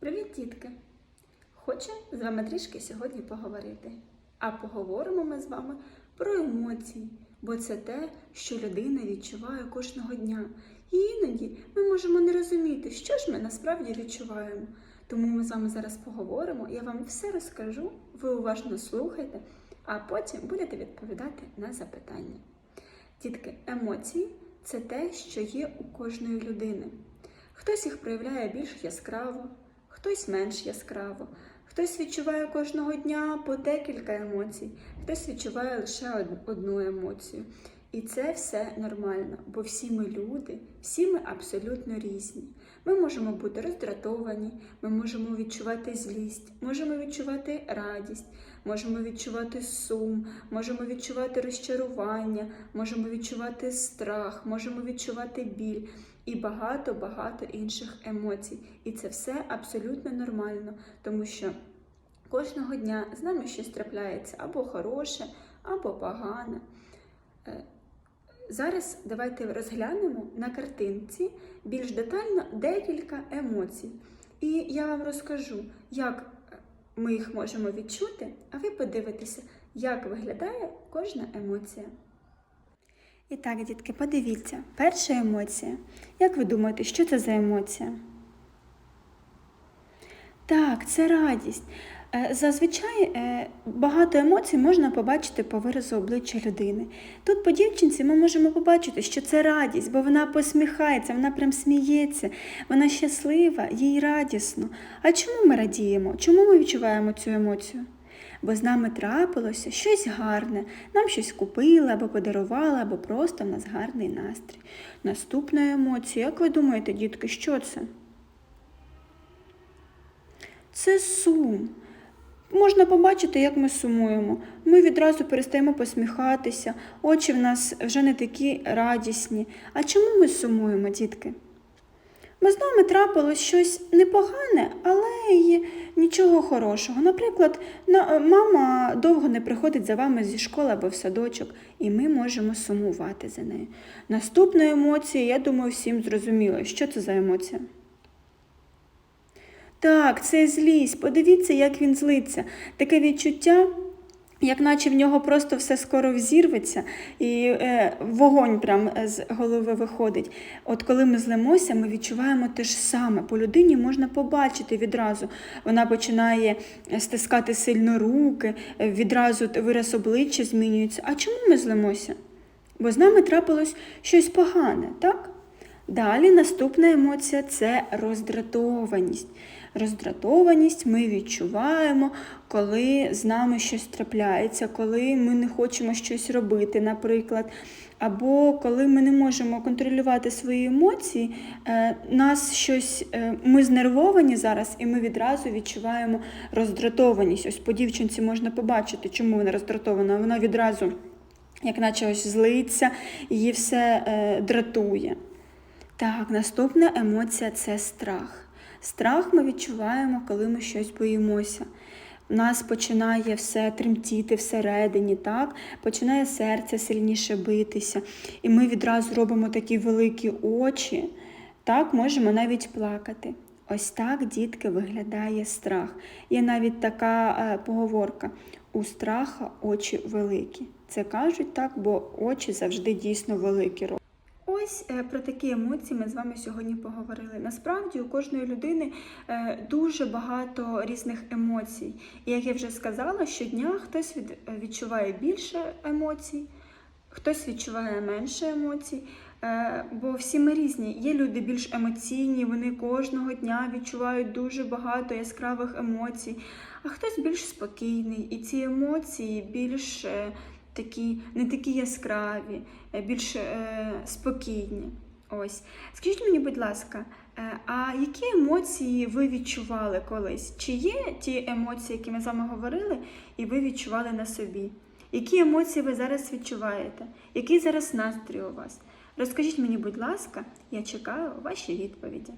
Привіт, дітки! Хочу з вами трішки сьогодні поговорити. А поговоримо ми з вами про емоції, бо це те, що людина відчуває кожного дня. І іноді ми можемо не розуміти, що ж ми насправді відчуваємо. Тому ми з вами зараз поговоримо, я вам все розкажу, ви уважно слухайте, а потім будете відповідати на запитання. Дітки, емоції це те, що є у кожної людини. Хтось їх проявляє більш яскраво, хтось менш яскраво, хтось відчуває кожного дня по декілька емоцій, хтось відчуває лише одну емоцію. І це все нормально, бо всі ми люди, всі ми абсолютно різні. Ми можемо бути роздратовані, ми можемо відчувати злість, можемо відчувати радість, можемо відчувати сум, можемо відчувати розчарування, можемо відчувати страх, можемо відчувати біль і багато-багато інших емоцій. І це все абсолютно нормально, тому що кожного дня з нами щось трапляється або хороше, або погане. Е, Зараз давайте розглянемо на картинці більш детально декілька емоцій. І я вам розкажу, як ми їх можемо відчути, а ви подивитеся, як виглядає кожна емоція. І так, дітки, подивіться, перша емоція. Як ви думаєте, що це за емоція? Так, це радість. Е, Зазвичай е, багато емоцій можна побачити по виразу обличчя людини. Тут по дівчинці ми можемо побачити, що це радість, бо вона посміхається, вона прям сміється, вона щаслива, їй радісно. А чому ми радіємо? Чому ми відчуваємо цю емоцію? Бо з нами трапилося щось гарне, нам щось купили або подарували, або просто в нас гарний настрій. Наступна емоція, як ви думаєте, дітки, що це? Це сум. Можна побачити, як ми сумуємо. Ми відразу перестаємо посміхатися, очі в нас вже не такі радісні. А чому ми сумуємо, дітки? Бо з нами трапилось щось непогане, але й нічого хорошого. Наприклад, мама довго не приходить за вами зі школи або в садочок, і ми можемо сумувати за нею. Наступна емоція, я думаю, всім зрозуміло, що це за емоція. Так, це злість. Подивіться, як він злиться. Таке відчуття, як наче в нього просто все скоро взірветься, і е, вогонь прям з голови виходить. От коли ми злимося, ми відчуваємо те ж саме. По людині можна побачити відразу. Вона починає стискати сильно руки, е, відразу вираз обличчя змінюється. А чому ми злимося? Бо з нами трапилось щось погане, так? Далі наступна емоція це роздратованість. Роздратованість ми відчуваємо, коли з нами щось трапляється, коли ми не хочемо щось робити, наприклад. Або коли ми не можемо контролювати свої емоції, е, нас щось, е, ми знервовані зараз, і ми відразу відчуваємо роздратованість. Ось по дівчинці можна побачити, чому вона роздратована. Вона відразу, як наче ось злиться, її все е, дратує. Так, наступна емоція це страх. Страх ми відчуваємо, коли ми щось боїмося. У нас починає все тремтіти всередині, так? починає серце сильніше битися, і ми відразу робимо такі великі очі, так, можемо навіть плакати. Ось так, дітки, виглядає страх. Є навіть така е, поговорка: у страха очі великі. Це кажуть так, бо очі завжди дійсно великі. Ось е, про такі емоції ми з вами сьогодні поговорили. Насправді у кожної людини е, дуже багато різних емоцій. І як я вже сказала, щодня хтось від, відчуває більше емоцій, хтось відчуває менше емоцій. Е, Бо всі ми різні. Є люди більш емоційні, вони кожного дня відчувають дуже багато яскравих емоцій, а хтось більш спокійний, і ці емоції більш такі, не такі яскраві, е, більш е, спокійні. Ось. Скажіть мені, будь ласка, е, а які емоції ви відчували колись? Чи є ті емоції, які ми з вами говорили, і ви відчували на собі? Які емоції ви зараз відчуваєте? Який зараз настрій у вас? Розкажіть мені, будь ласка, я чекаю ваші відповіді.